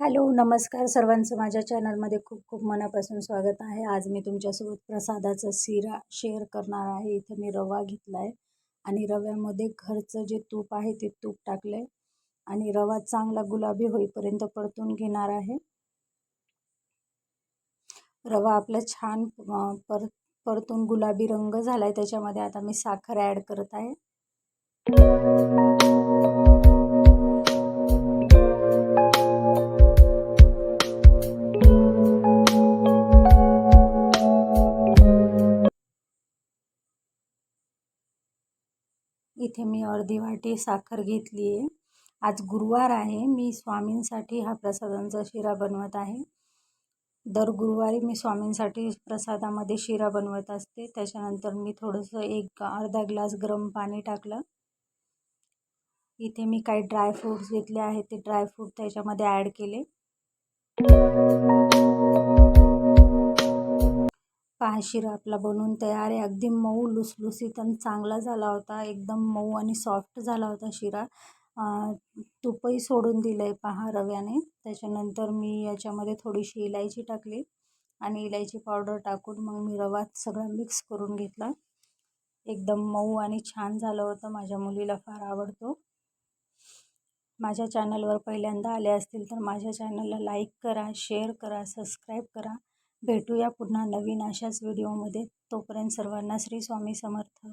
Hello नमस्कार सर्वांचं. माझ्या चॅनलमध्ये खूप खूप मनापासून स्वागत आहे. आज मी तुमच्यासोबत प्रसादाचा सिरा शेअर करणार आहे. इथं मी रवा घेतला आहे आणि रव्यामध्ये घरचं जे तूप आहे ते तूप टाकलं आहे आणि रवा चांगला गुलाबी होईपर्यंत परतून घेणार आहे. रवा आपला छान पर परतून गुलाबी रंग झाला आहे त्याच्यामध्ये आता मी साखर ॲड करत आहे. इथे मी अर्धी वाटी साखर घेतली आहे. आज गुरुवार आहे. मी स्वामींसाठी हा प्रसादांचा शिरा बनवत आहे. दर गुरुवारी मी स्वामींसाठी प्रसादामध्ये शिरा बनवत असते. त्याच्यानंतर मी थोडंसं एक अर्धा ग्लास गरम पाणी टाकलं. इथे मी काही ड्रायफ्रूट्स घेतले आहेत. ते ड्रायफ्रूट त्याच्यामध्ये ॲड केले. पहा शिरा आपला बनवून तयार आहे. अगदी मऊ लुसलुसीत आणि चांगला झाला होता. एकदम मऊ आणि सॉफ्ट झाला होता शिरा. तुपही सोडून दिलं आहे पहा रव्याने. त्याच्यानंतर मी याच्यामध्ये थोडीशी इलायची टाकली आणि इलायची पावडर टाकून मग मी रवा सगळा मिक्स करून घेतला. एकदम मऊ आणि छान झालं होतं. माझ्या मुलीला फार आवडतो. माझ्या चॅनलवर पहिल्यांदा आले असतील तर माझ्या चॅनलला लाईक करा शेअर करा सबस्क्राईब करा. भेटूया पुन्हा नवीन अशाच व्हिडिओमध्ये. तोपर्यंत सर्वांना श्री स्वामी समर्थ.